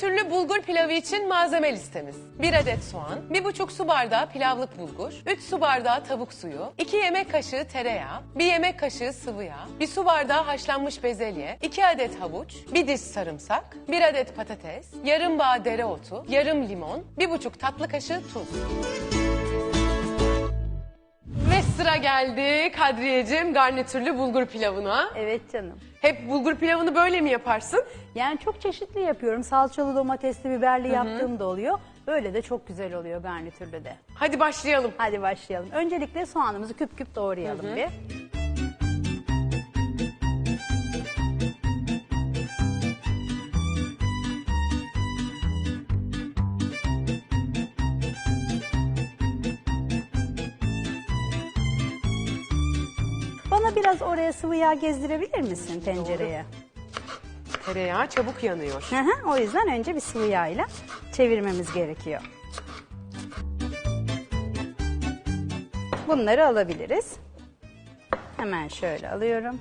Garnitürlü bulgur pilavı için malzeme listemiz. 1 adet soğan, 1,5 su bardağı pilavlık bulgur, 3 su bardağı tavuk suyu, 2 yemek kaşığı tereyağı, 1 yemek kaşığı sıvı yağ, 1 su bardağı haşlanmış bezelye, 2 adet havuç, 1 diş sarımsak, 1 adet patates, yarım bağ dereotu, yarım limon, 1,5 tatlı kaşığı tuz. Sıra geldi Kadriyeciğim garnitürlü bulgur pilavına. Evet canım. Hep bulgur pilavını böyle mi yaparsın? Yani çok çeşitli yapıyorum. Salçalı, domatesli, biberli yaptığım da oluyor. Böyle de çok güzel oluyor garnitürlü de. Hadi başlayalım. Hadi başlayalım. Öncelikle soğanımızı küp küp doğrayalım bir. Bana biraz oraya sıvı yağ gezdirebilir misin tencereye? Tereyağı çabuk yanıyor. Hı hı, o yüzden önce bir sıvı yağ ile çevirmemiz gerekiyor. Bunları alabiliriz. Hemen şöyle alıyorum.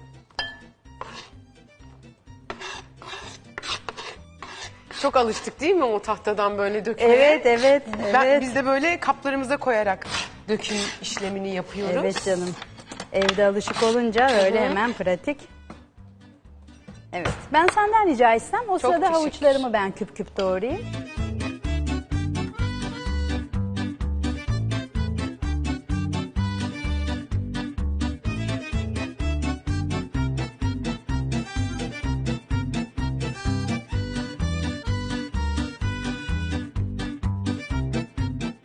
Çok alıştık değil mi o tahtadan böyle dökmeye? Evet, evet, Ben, evet. Biz de böyle kaplarımıza koyarak döküm işlemini yapıyoruz. Evet canım. Evde alışık olunca öyle hemen pratik. Evet. Ben senden rica etsem o sırada teşekkür. havuçlarımı ben küp küp doğrayayım.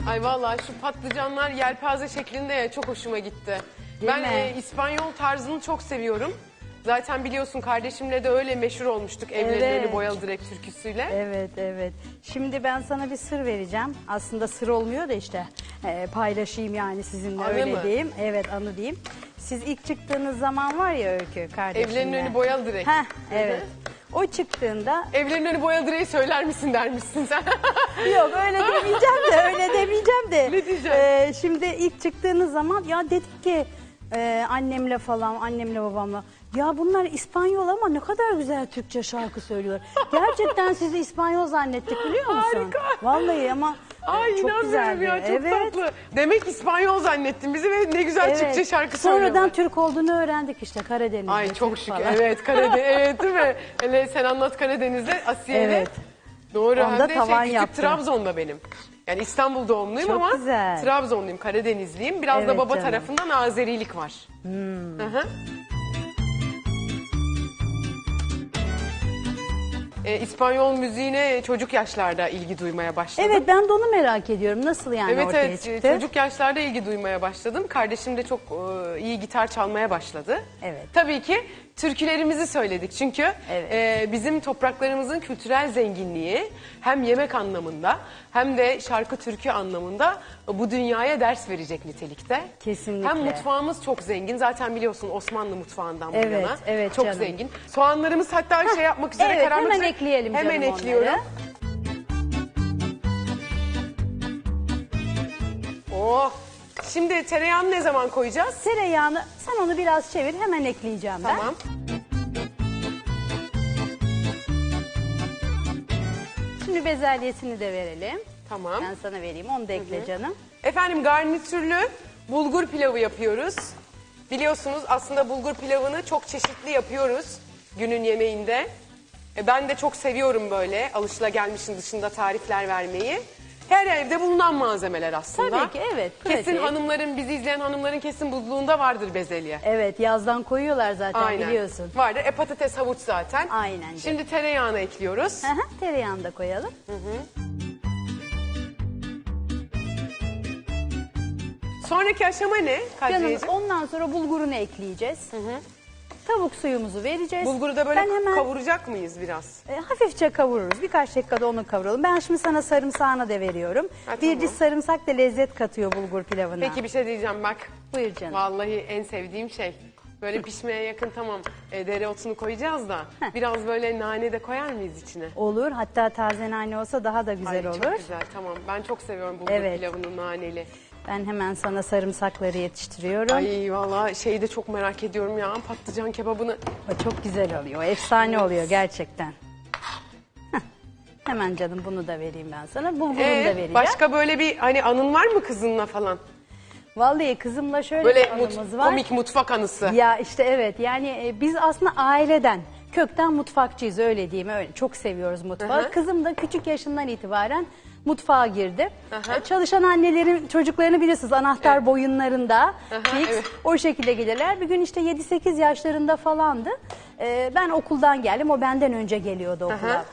Ay vallahi şu patlıcanlar yelpaze şeklinde ya çok hoşuma gitti. Değil ben mi? e, İspanyol tarzını çok seviyorum. Zaten biliyorsun kardeşimle de öyle meşhur olmuştuk evlerin Evet. önü boyalı direkt türküsüyle. Evet evet. Şimdi ben sana bir sır vereceğim. Aslında sır olmuyor da işte e, paylaşayım yani sizinle Anı öyle mı? diyeyim. Evet anı diyeyim. Siz ilk çıktığınız zaman var ya Öykü kardeşimle. Evlerin önü boyalı direkt. Heh, evet. O çıktığında Evlerin önü boyalı direği söyler misin dermişsin sen. yok öyle demeyeceğim de öyle demeyeceğim de. Ne diyeceğim? E, şimdi ilk çıktığınız zaman ya dedik ki e, annemle falan annemle babamla ya bunlar İspanyol ama ne kadar güzel Türkçe şarkı söylüyorlar. Gerçekten sizi İspanyol zannettik biliyor musun? Harika. Vallahi ama Ay çok inanmıyorum güzeldi. ya çok evet. tatlı. Demek İspanyol zannettin bizi ve ne güzel Evet. Türkçe şarkı Sonradan söylüyorlar. Türk olduğunu öğrendik işte Karadeniz'de. Ay çok Türk şükür. falan. Evet Karadeniz. evet değil mi? Hele sen anlat Karadeniz'de Asiye'yle. Evet. Doğru. Onda Hem de tavan şey, küçük yaptı. Trabzon'da benim. Yani İstanbul doğumluyum Çok ama güzel. Trabzonluyum, Karadenizliyim. Biraz da Evet baba canım. tarafından Azerilik var. Hı hı. E, İspanyol müziğine çocuk yaşlarda ilgi duymaya başladım. Evet ben de onu merak ediyorum. Nasıl yani Evet ortaya evet çıktı? çocuk yaşlarda ilgi duymaya başladım. Kardeşim de çok e, iyi gitar çalmaya başladı. Evet. Tabii ki türkülerimizi söyledik çünkü Evet. e, bizim topraklarımızın kültürel zenginliği hem yemek anlamında hem de şarkı türkü anlamında bu dünyaya ders verecek nitelikte. Kesinlikle. Hem mutfağımız çok zengin zaten biliyorsun Osmanlı mutfağından bu Evet, yana. evet çok canım. zengin. Soğanlarımız hatta şey yapmak üzere Evet kararmak üzere. Ekleyelim Hemen canım ekliyorum. onları. Oh. Şimdi tereyağını ne zaman koyacağız? Tereyağını sen onu biraz çevir hemen ekleyeceğim ben. Tamam. Şimdi bezelyesini de verelim. Tamam. Ben sana vereyim onu da ekle canım. Efendim garnitürlü bulgur pilavı yapıyoruz. Biliyorsunuz aslında bulgur pilavını çok çeşitli yapıyoruz günün yemeğinde. E, ben de çok seviyorum böyle alışılagelmişin dışında tarifler vermeyi. Her evde bulunan malzemeler aslında. Tabii ki, evet, Kesin pratik. hanımların bizi izleyen hanımların kesin buzluğunda vardır bezelye. Evet yazdan koyuyorlar zaten biliyorsun. Vardır. E patates havuç zaten. Aynen. Şimdi tereyağını ekliyoruz. Hı hı, Tereyağını da koyalım. Sonraki aşama ne Kadriyeciğim? ondan sonra bulgurunu ekleyeceğiz. Tavuk suyumuzu vereceğiz. Bulguru da böyle ben hemen kavuracak mıyız biraz? e, hafifçe kavururuz. Birkaç dakikada onu kavuralım. Ben şimdi sana sarımsağını da veriyorum. Ha, bir tamam. diş sarımsak da lezzet katıyor bulgur pilavına. Peki bir şey diyeceğim bak. Buyur canım. Vallahi en sevdiğim şey. Böyle pişmeye yakın tamam e, dereotunu koyacağız da biraz böyle nane de koyar mıyız içine? Olur. Hatta taze nane olsa daha da güzel Ay, olur. Çok güzel tamam. Ben çok seviyorum bulgur Evet. pilavını naneli. Ben hemen sana sarımsakları yetiştiriyorum. Ay vallahi şeyi de çok merak ediyorum ya patlıcan kebabını. O çok güzel oluyor. Efsane oluyor gerçekten. Heh. Hemen canım bunu da vereyim ben sana. Bulgurumu Ee, da vereceğim. başka böyle bir hani anın var mı kızınla falan? Vallahi kızımla şöyle Böyle bir mut- anımız var. komik mutfak anısı. Ya işte evet yani e, biz aslında aileden kökten mutfakçıyız öyle diyeyim öyle çok seviyoruz mutfağı. Hı hı. Kızım da küçük yaşından itibaren mutfağa girdi. Hı. E, Çalışan annelerin çocuklarını bilirsiniz anahtar boyunlarında hı, fix evet. o şekilde gelirler. Bir gün işte 7-8 yaşlarında falandı. E, ben okuldan geldim o benden önce geliyordu okula. hı.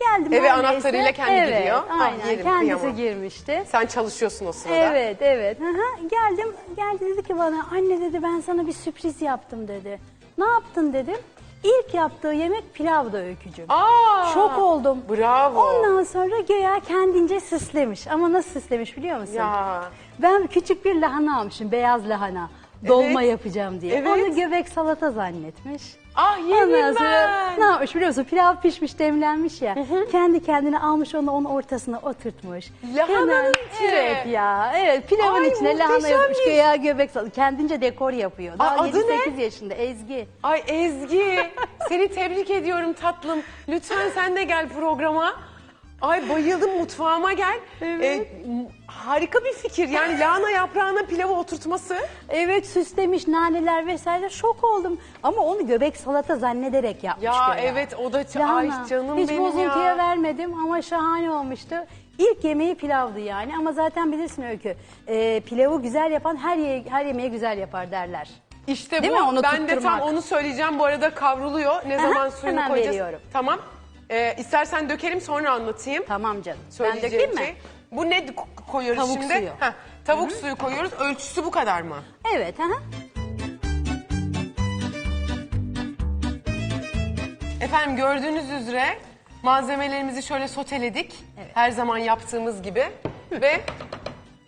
Geldim Eve neyse. anahtarıyla kendi evet, gidiyor. Ah, Aynen yerim, kendisi kıyamam. girmişti. Sen çalışıyorsun o sırada. Evet, evet. Hı hı. Geldim, geldi dedi ki bana, anne dedi ben sana bir sürpriz yaptım dedi. Ne yaptın dedim. İlk yaptığı yemek pilavdı öykücüm. Aa, Şok oldum. Bravo. Ondan sonra göya kendince süslemiş. Ama nasıl süslemiş biliyor musun? Ya. Ben küçük bir lahana almışım, beyaz lahana. Dolma Evet. yapacağım diye. Evet. Onu göbek salata zannetmiş. Ah Ondan sonra ben. ne yapmış biliyor musun? Pilav pişmiş, demlenmiş ya. Kendi kendine almış onu onun ortasına oturtmuş. Lahananın Hemen- içine. Evet ya. Evet pilavın Ay, içine lahana yapmış. muhteşemmiş. Güya göbek salata. Kendince dekor yapıyor. Daha Aa, adı 7-8 yaşında Ezgi. Ay Ezgi, seni tebrik ediyorum tatlım. Lütfen sen de gel programa. Ay bayıldım mutfağıma gel. Evet. Ee, m- harika bir fikir. Yani lahana yaprağına pilavı oturtması. Evet süslemiş naneler vesaire şok oldum. Ama onu göbek salata zannederek yapmış. Ya güya. evet o da ç- Lahana. ay canım Hiç benim bozuntuya ya. vermedim ama şahane olmuştu. İlk yemeği pilavdı yani ama zaten bilirsin Öykü. e, pilavı güzel yapan her ye- her yemeği güzel yapar derler. İşte Değil bu. mi? Onu ben de tam tutturmak. onu söyleyeceğim. Bu arada kavruluyor. Ne Aha, zaman suyunu hemen koyacağız? veriyorum. Tamam. Ee, istersen dökelim sonra anlatayım. Tamam canım. Ben Söyleyeceğim dökeyim mi? şey. Bu ne ko- koyuyoruz Tavuk şimdi? suyu. Heh, tavuk suyu koyuyoruz. Ölçüsü bu kadar mı? Evet. Aha. Efendim gördüğünüz üzere malzemelerimizi şöyle soteledik. Evet. Her zaman yaptığımız gibi. Ve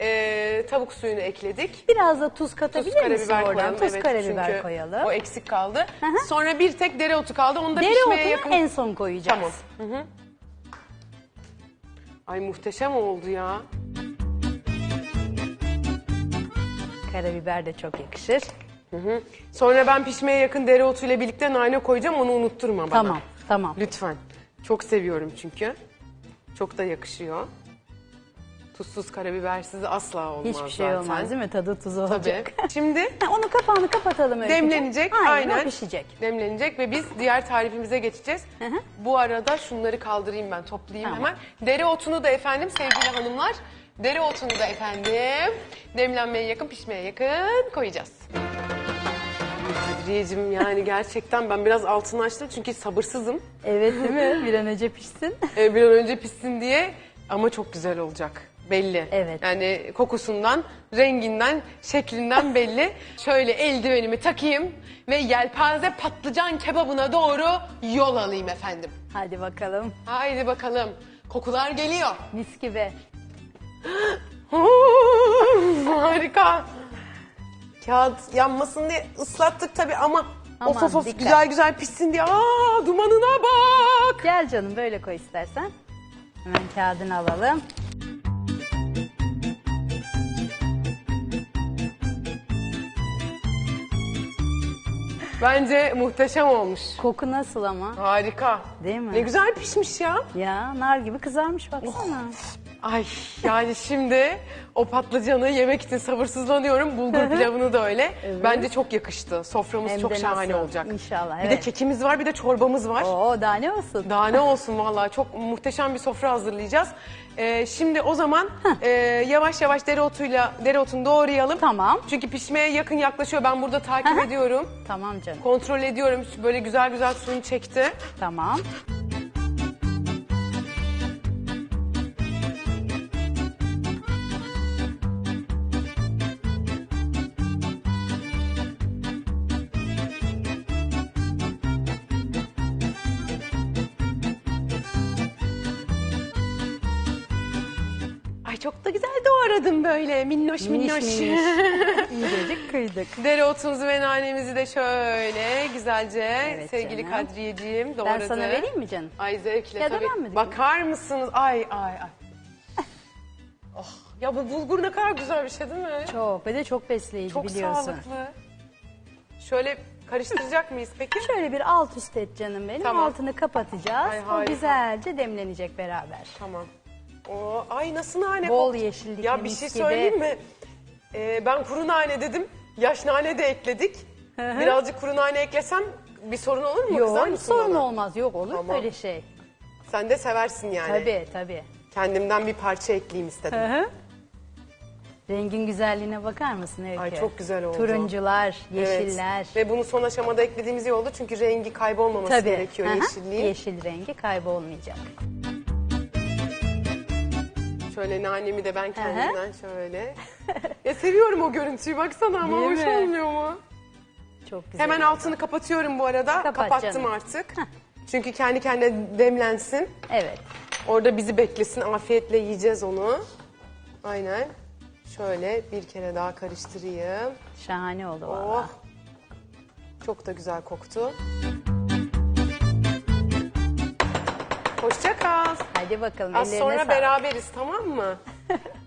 e, tavuk suyunu ekledik. Biraz da tuz Tuz, katabilir misin karabiber oradan? koyalım. Tuz evet, karabiber koyalım. O eksik kaldı. hı. Sonra bir tek dereotu kaldı. Onu da pişmeye Dereotunu yakın. en son koyacağız. Tamam. Hı hı. Ay muhteşem oldu ya. Karabiber de çok yakışır. Sonra ben pişmeye yakın dereotuyla birlikte nane koyacağım. Onu unutturma bana. Tamam, tamam. Lütfen. Çok seviyorum çünkü. Çok da yakışıyor. Tuzsuz karabibersiz asla olmaz Hiçbir şey zaten. olmaz değil mi? Tadı tuzu Tabii. olacak. Şimdi Ha, Onu kapağını kapatalım Öykücüğüm. demlenecek. Aynen, Aynen. o pişecek. Demlenecek ve biz diğer tarifimize geçeceğiz. hı. Bu arada şunları kaldırayım ben toplayayım Tamam. hemen. Dereotunu da efendim sevgili hanımlar. Dereotunu da efendim demlenmeye yakın pişmeye yakın koyacağız. Kadriyeciğim yani gerçekten ben biraz altını açtım çünkü sabırsızım. Evet değil mi? Bir an önce pişsin. Ee, bir an önce pişsin diye ama çok güzel olacak. Belli. Evet. Yani kokusundan, renginden, şeklinden belli. Şöyle eldivenimi takayım ve yelpaze patlıcan kebabına doğru yol alayım efendim. Hadi bakalım. Haydi bakalım. Kokular geliyor. Mis gibi. Harika. Kağıt yanmasın diye ıslattık tabii ama Aman, of of of dikkat. güzel güzel pişsin diye. Aa dumanına bak. Gel canım böyle koy istersen. Hemen kağıdını alalım. Bence muhteşem olmuş. Koku nasıl ama? Harika. Değil mi? Ne güzel pişmiş ya. Ya nar gibi kızarmış baksana. Ay yani şimdi o patlıcanı yemek için sabırsızlanıyorum. Bulgur pilavını da öyle. Bence çok yakıştı. Soframız Hem çok de şahane nasıl? olacak. İnşallah, Bir de evet. kekimiz var bir de çorbamız var. Oo daha ne olsun? Daha ne olsun vallahi çok muhteşem bir sofra hazırlayacağız. Ee, şimdi o zaman e, yavaş yavaş dereotuyla dereotunu doğrayalım. Tamam. Çünkü pişmeye yakın yaklaşıyor. Ben burada takip ediyorum. Tamam canım. Kontrol ediyorum. Böyle güzel güzel suyunu çekti. Tamam. Çok da güzel doğradım böyle minnoş minnoş. İncecik kıydık. Dereotumuzu ve nanemizi de şöyle güzelce Evet sevgili canım. Kadriyeciğim doğradı. Ben sana vereyim mi canım? Ay zevkle Ya da tabii. ben mi Bakar mısınız? Ay ay ay. oh, ya bu bulgur ne kadar güzel bir şey değil mi? Çok ve de çok besleyici Çok biliyorsun. sağlıklı. Şöyle Karıştıracak mıyız peki? Şöyle bir alt üst et canım benim. Tamam. Altını kapatacağız. Ay, o harika. güzelce demlenecek beraber. Tamam. Oo, ay nasıl nane Bol koktu. yeşillik, Ya bir mis şey gibi. söyleyeyim mi? Ee, ben kuru nane dedim. Yaş nane de ekledik. hı. Birazcık kuru nane eklesem bir sorun olur mu? Kızar Yok mısın sorun bana? olmaz. Yok olur mu Tamam. öyle şey? Sen de seversin yani. Tabii tabii. Kendimden bir parça ekleyeyim istedim. Hı hı. Rengin güzelliğine bakar mısın Öykü? Ay, çok güzel oldu. Turuncular, Evet. yeşiller. Ve bunu son aşamada eklediğimiz iyi oldu çünkü rengi kaybolmaması Tabii. gerekiyor Hı hı. yeşilliğin. Yeşil rengi kaybolmayacak. Şöyle nanemi de ben kendimden şöyle. ya seviyorum o görüntüyü baksana ama Değil hoş mi? olmuyor mu? Çok güzel. Hemen altını kapatıyorum bu arada. Kapat Kapattım canım. artık. Çünkü kendi kendine demlensin. Evet. Orada bizi beklesin. Afiyetle yiyeceğiz onu. Aynen. Şöyle bir kere daha karıştırayım. Şahane oldu Oh. valla. Çok da güzel koktu. Hoşça kal. Hadi bakalım Az ellerine sonra sağlık. beraberiz tamam mı?